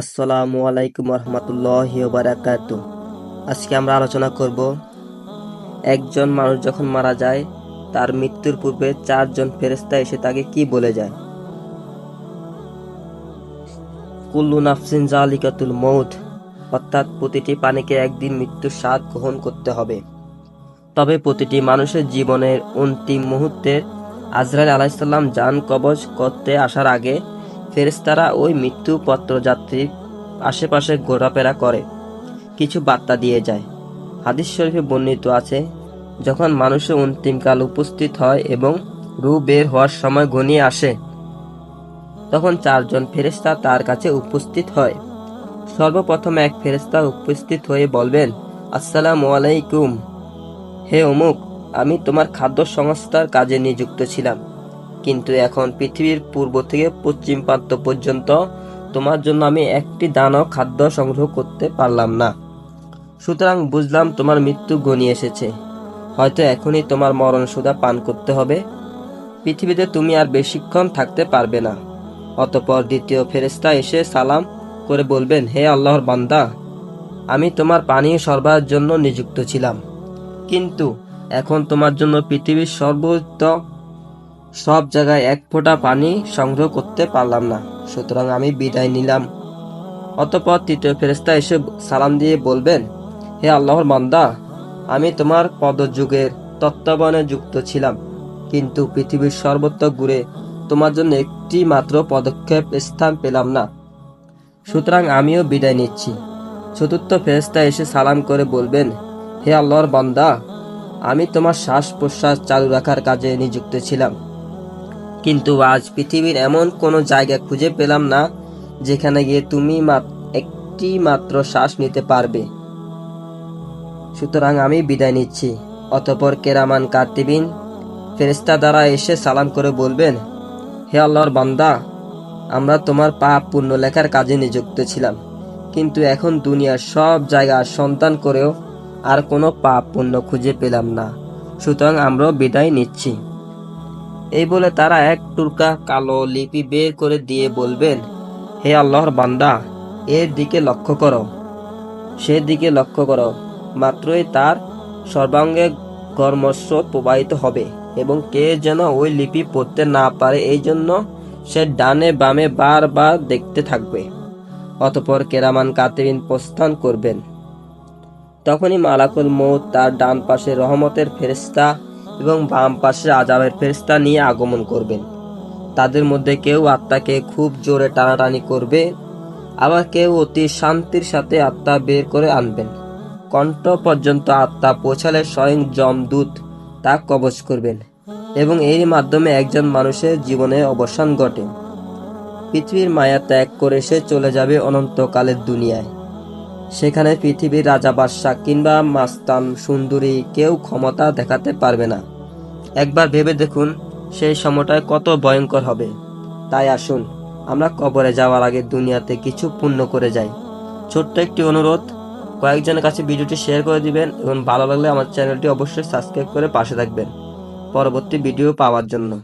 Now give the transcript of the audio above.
আসসালামু আলাইকুম রহমতুল্লাহ বারাকাত আজকে আমরা আলোচনা করব, একজন মানুষ যখন মারা যায়, তার মৃত্যুর পূর্বে চারজন ফেরেস্তা এসে তাকে কি বলে যায়? কুল্লু নাফসিন জালিকাতুল মৌত অর্থাৎ প্রতিটি প্রাণীকে একদিন মৃত্যুর স্বাদ গ্রহণ করতে হবে। তবে প্রতিটি মানুষের জীবনের অন্তিম মুহূর্তে আজরাইল আলাইসাল্লাম যান কবজ করতে আসার আগে ফেরেস্তারা ওই মৃত্যু পত্রযাত্রীর আশেপাশে ঘোরাফেরা করে। কিছু বার্তা দিয়ে যায়। হাদিস শরীফে বর্ণিত আছে, যখন মানুষের অন্তিমকাল উপস্থিত হয় এবং রু বের হওয়ার সময় ঘনিয়ে আসে, তখন চারজন ফেরেস্তা তার কাছে উপস্থিত হয়। সর্বপ্রথম এক ফেরেস্তা উপস্থিত হয়ে বলবেন, আসসালামু আলাইকুম। হে অমুক, আমি তোমার খাদ্য সংস্থার কাজে নিযুক্ত ছিলাম। কিন্তু এখন পৃথিবীর পূর্ব থেকে পশ্চিম প্রান্ত পর্যন্ত তোমার জন্য আমি একটি দানও খাদ্য সংগ্রহ করতে পারলাম না। সুতরাং বুঝলাম তোমার মৃত্যু গনিয়ে এসেছে। হয়তো এখনই তোমার মরণ সুদা পান করতে হবে। পৃথিবীতে তুমি আর বেশিক্ষণ থাকতে পারবে না। অতপর দ্বিতীয় ফেরেস্তা এসে সালাম করে বলবেন, হে আল্লাহর বান্দা, আমি তোমার পানি সরবরাহের জন্য নিযুক্ত ছিলাম। কিন্তু এখন তোমার জন্য পৃথিবীর সর্বোচ্চ সব জায়গায় এক ফোঁটা পানি সংগ্রহ করতে পারলাম না। সুতরাং আমি বিদায় নিলাম। অতপর তৃতীয় ফেরেস্তা এসে সালাম দিয়ে বলবেন, হে আল্লাহর বান্দা, আমি তোমার পদযুগের তত্ত্বাবধানে যুক্ত ছিলাম। কিন্তু পৃথিবীর সর্বত্র ঘুরে তোমার জন্য একটি মাত্র পদক্ষেপ স্থান পেলাম না। সুতরাং আমিও বিদায় নিচ্ছি। চতুর্থ ফেরেস্তা এসে সালাম করে বলবেন, হে আল্লাহর বান্দা, আমি তোমার শ্বাস প্রশ্বাস চালু রাখার কাজে নিযুক্ত ছিলাম। কিন্তু আজ পৃথিবীর এমন কোনো জায়গা খুঁজে পেলাম না, যেখানে গিয়ে তুমি একটি মাত্র শ্বাস নিতে পারবে। সুতরাং আমি বিদায় নিচ্ছি। অতপর কেরামান কার্তিবিন ফেরেস্তা দ্বারা এসে সালাম করে বলবেন, হে আল্লাহর বান্দা, আমরা তোমার পাপ পুণ্য লেখার কাজে নিযুক্ত ছিলাম, কিন্তু এখন দুনিয়ার সব জায়গা সন্তান করেও আর কোনো পাপ পুণ্য খুঁজে পেলাম না। সুতরাং আমরাও বিদায় নিচ্ছি। এই বলে তারা এক টুরকা কালো লিপি বের করে দিয়ে বলবেন, হে আল্লাহর বান্দা, এর দিকে লক্ষ্য করো। সে দিকে লক্ষ্য করো, মাত্রই তার সর্বাঙ্গে কর্মস্রোত প্রবাহিত হবে এবং কে যেন ওই লিপি পড়তে না পারে, এই জন্য সে ডানে বামে বারবার দেখতে থাকবে। অতপর কেরামান কাতেরিন প্রস্থান করবেন। তখনই মালাকুল মৌত তার ডান পাশে রহমতের ফেরেস্তা এবং বাম পাশে আজাবের ফেরেস্তা নিয়ে আগমন করবেন। তাদের মধ্যে কেউ আত্মাকে খুব জোরে টানাটানি করবে, আবার কেউ অতি শান্তির সাথে আত্মা বের করে আনবেন। কণ্ঠ পর্যন্ত আত্মা পৌঁছালে স্বয়ং যমদূত তা কবচ করবেন এবং এর মাধ্যমে একজন মানুষের জীবনে অবসান ঘটে। পৃথিবীর মায়া ত্যাগ করে সে চলে যাবে অনন্তকালের দুনিয়ায়। সেখানে পৃথিবীর রাজা বাদশাহ কিংবা মাস্তান সুন্দরী কেউ ক্ষমতা দেখাতে পারবে না। একবার ভেবে দেখুন, সেই সময়টায় কত ভয়ঙ্কর হবে। তাই আসুন, আমরা কবরে যাওয়ার আগে দুনিয়াতে কিছু পুণ্য করে যাই। ছোট্ট একটি অনুরোধ, কয়েকজনের কাছে ভিডিওটি শেয়ার করে দিবেন এবং ভালো লাগলে আমার চ্যানেলটি অবশ্যই সাবস্ক্রাইব করে পাশে থাকবেন। পরবর্তী ভিডিও পাওয়ার জন্য।